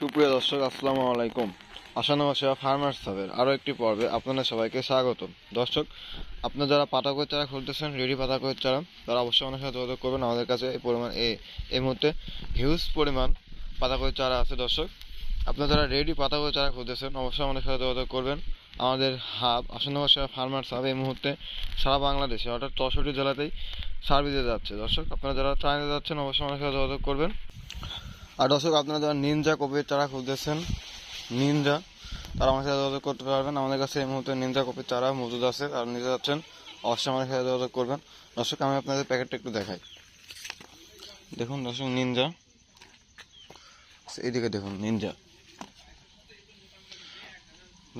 সুপ্রিয় দর্শক, আসসালামু আলাইকুম। আশানুয়া সেবা ফার্মার্স সাবের আরও একটি পর্বে আপনাদের সবাইকে স্বাগত দর্শক, আপনারা যারা পাতাকোয়ের চারা খুলতেছেন, রেডি পাতাকোয়ের চারা তারা অবশ্যই আমাদের সাথে যোগাযোগ করবেন। আমাদের কাছে এই পরিমাণ, এই মুহূর্তে হিউজ পরিমাণ পাতাকোয়ের চারা আছে। দর্শক, আপনারা যারা রেডি পাতাকোয়ের চারা খুলতেছেন, অবশ্যই আমাদের সাথে যোগাযোগ করবেন। আমাদের হাব সেবা ফার্মার্স হাব এই মুহূর্তে সারা বাংলাদেশে, অর্থাৎ চৌষট্টি জেলাতেই সার্ভিসে যাচ্ছে। দর্শক, আপনারা যারা চাইতে যাচ্ছেন, অবশ্যই আমাদের সাথে যোগাযোগ করবেন। আর দর্শক, আপনারা যারা নিনজা কপির চারা খুঁজতেছেন নিনজা তারা আমাদের সাথে যোগাযোগ করতে পারবেন। আমাদের কাছে এই মুহূর্তে নিনজা কপির চারা মজুদ আছে। আর নিতে যাচ্ছেন, অবশ্যই আমাদের সাথে যোগাযোগ করবেন। দর্শক, আমি আপনাদের প্যাকেটটা একটু দেখাই। দেখুন দর্শক নিনজা এইদিকে দেখুন নিনজা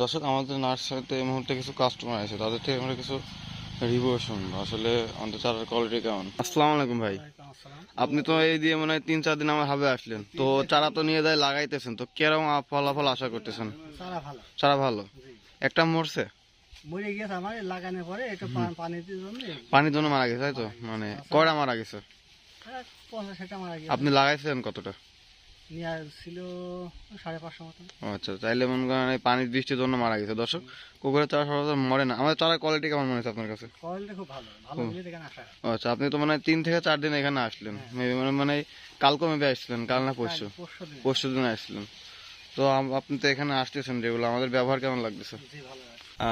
দর্শক, আমাদের নার্সারিতে এই মুহূর্তে কিছু কাস্টমার আছে। তাদের থেকে আমরা কিছু রিভিউ শুনব। আসলে আমাদের চারার কোয়ালিটি কেমন? আসসালামু আলাইকুম ভাই। আপনি তো এই দিয়ে মনে হয় তিন চার দিন আমার হাবে আসলেন। তো চারা তো নিয়ে যায় লাগাইতেছেন। তো কেরম ফলাফল আশা করতেছেন? সারা ভালো। চারা ভালো? একটা মরছে? মরে গিয়েছে আমার লাগানোর পরে একটু পা- পানি দিয়ে জন্য পানির জন্য মারা গেছে তাই তো? মানে কয়টা মারা গেছে? হ্যাঁ, মারা গিয়েছে আপনি লাগাইছেন কতটা? নিয়ে আসছিল সাড়ে পাঁচশো মতন। আচ্ছা তাইলে মনে করেন এই পানির বৃষ্টির জন্য মারা গেছে। দর্শক কুকুরের চারা সচরাচর মরে না। আমাদের কোয়ালিটি কেমন মনে হচ্ছে আপনার কাছে? কয়েলটা খুব ভালো। ভালো এখানে আসা আচ্ছা আপনি তো মানে তিন থেকে চার দিন এখানে আসলেন। মেবি মানে মানে কালকে মেবি আসছিলেন কাল না পরশু? পরশু দিন। আসছিলেন। তো আপনি তো এখানে আসতেছেন যেগুলো আমাদের ব্যবহার কেমন লাগতেছে?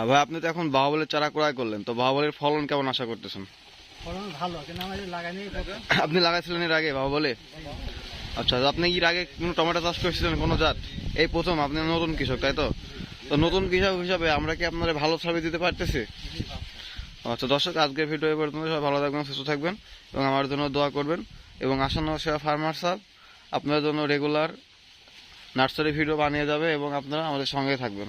ভাই আপনি তো এখন বাহুবলের চারা ক্রয় করলেন। তো বাহুবলের ফলন কেমন আশা করতেছেন? ফলন ভালো কিন্তু আমার এই আপনি লাগাইছিলেন এর আগে বাহুবলে? আচ্ছা আপনি এর আগে কোনো টমেটো চাষ করেছিলেন? কোনো জাত? এই প্রথম, আপনি নতুন কৃষক, তাই তো? তো নতুন কৃষক হিসাবে আমরা কি আপনার ভালো সার্ভিস দিতে পারতেছি? আচ্ছা দর্শক, আজকের ভিডিও পর্যন্ত সবাই ভালো থাকবেন, সুস্থ থাকবেন এবং আমার জন্য দোয়া করবেন এবং আসন্ন সেবা ফার্মার সাহেব আপনাদের জন্য রেগুলার নার্সারি ভিডিও বানিয়ে যাবে এবং আপনারা আমাদের সঙ্গে থাকবেন।